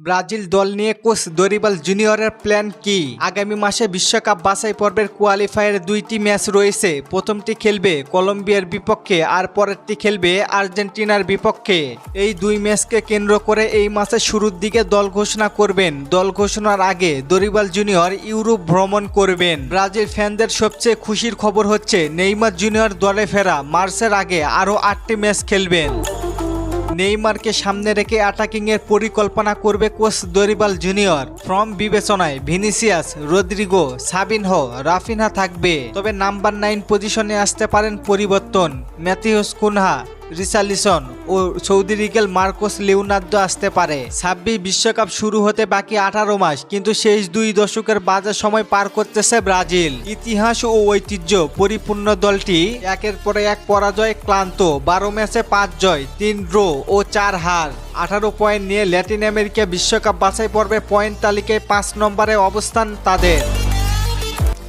Brazil দল নিয়ে coach Dorival জুনিয়রের প্ল্যান কি? আগামী মাসে বিশ্বকাপ বাছাই পর্বের কোয়ালিফায়ার দুইটি ম্যাচ রয়েছে। প্রথমটি খেলবে কলম্বিয়ার বিপক্ষে আর পরেরটি খেলবে আর্জেন্টিনার বিপক্ষে। এই দুই ম্যাচকে কেন্দ্র করে এই মাসের শুরুর দিকে দল ঘোষণা করবেন। দল ঘোষণার আগে দরিবাল জুনিয়র ইউরোপ ভ্রমণ করবেন। ব্রাজিল ফ্যানদের সবচেয়ে খুশির খবর হচ্ছে, নেইমার জুনিয়র দলে ফেরা মার্চের আগে আরও আটটি ম্যাচ খেলবেন। নেইমারকে সামনে রেখে অ্যাটাকিংয়ের পরিকল্পনা করবে কোচ দরিবাল জুনিয়র। ফ্রম বিবেচনায় ভিনিসিয়াস, রদ্রিগো, সাবিনহো, রাফিনহা থাকবে। তবে নাম্বার নাইন পজিশনে আসতে পারেন পরিবর্তন। ম্যাথিউস কুনহা রিসালিসন ও সৌদি রিগেল মার্কোস লিওনার্দো আসতে পারে। ছাব্বিশ বিশ্বকাপ শুরু হতে বাকি আঠারো মাস, কিন্তু শেষ দুই দশকের বাজার সময় পার করতেছে ব্রাজিল। ইতিহাস ও ঐতিহ্য, পরিপূর্ণ দলটি একের পরে এক পরাজয় ক্লান্ত, বারো ম্যাচে পাঁচ জয়, তিন ড্র ও চার হার। আঠারো পয়েন্ট নিয়ে ল্যাটিন আমেরিকা বিশ্বকাপ বাছাই পর্বে পয়েন্ট তালিকায় পাঁচ নম্বরে অবস্থান তাদের।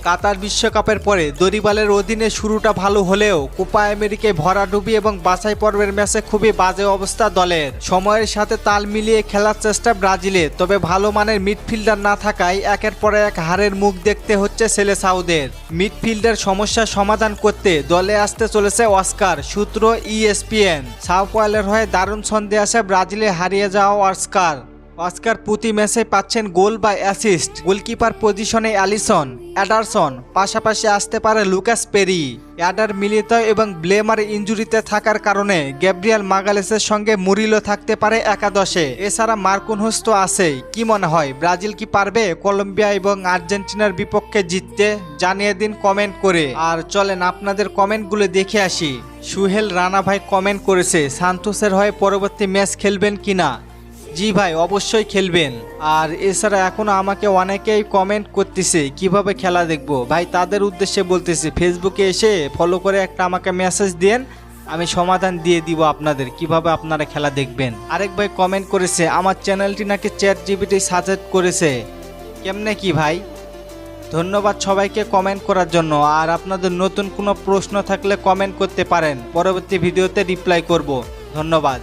কাতার বিশ্বকাপের পরে দরিবালের অধীনে শুরুটা ভালো হলেও কোপা আমেরিকায় ভরাডুবি এবং বাছাই পর্বের ম্যাচে খুবই বাজে অবস্থা দলের। সময়ের সাথে তাল মিলিয়ে খেলার চেষ্টা ব্রাজিলে, তবে ভালো মানের মিডফিল্ডার না থাকায় একের পর এক হারের মুখ দেখতে হচ্ছে ছেলে সাউদের মিডফিল্ডার সমস্যার সমাধান করতে দলে আসতে চলেছে অস্কার, সূত্র ইএসপিএন। সাউপয়েলের হয়ে দারুণ ছন্দে আসে ব্রাজিলে হারিয়ে যাওয়া অস্কার। অস্কার প্রতি ম্যাচে পাচ্ছেন গোল বা অ্যাসিস্ট। গোলকিপার পজিশনে অ্যালিসন, অ্যাডারসন, পাশাপাশি আসতে পারে লুকাস পেরি। অ্যাডার মিলিত এবং ব্লেমার ইঞ্জুরিতে থাকার কারণে গ্যাব্রিয়াল মাগালেসের সঙ্গে মুরিলো থাকতে পারে একাদশে। এছাড়া মার্কুনহুস তো আছেই। কি মনে হয়, ব্রাজিল কি পারবে? কলম্বিয়া এবং আর্জেন্টিনার বিপক্ষে জিততে জানিয়ে দিন কমেন্ট করে। আর চলেন আপনাদের কমেন্টগুলো দেখে আসি। সুহেল রানা ভাই কমেন্ট করেছে, সান্তোসের হয়ে পরবর্তী ম্যাচ খেলবেন কিনা? জি ভাই, অবশ্যই খেলবেন। আর এছাড়া এখনও আমাকে অনেকেই কমেন্ট করতেছে, কীভাবে খেলা দেখব? ভাই, তাদের উদ্দেশ্যে বলতেছি ফেসবুকে এসে ফলো করে একটা আমাকে মেসেজ দেন, আমি সমাধান দিয়ে দিব আপনাদের, কীভাবে আপনারা খেলা দেখবেন। আরেক ভাই কমেন্ট করেছে, আমার চ্যানেলটি নাকি চ্যাট জিবিটি সাজেস্ট করেছে। কেমনে কি ভাই? ধন্যবাদ সবাইকে কমেন্ট করার জন্য। আর আপনাদের নতুন কোনো প্রশ্ন থাকলে কমেন্ট করতে পারেন। পরবর্তী ভিডিওতে রিপ্লাই করব। ধন্যবাদ।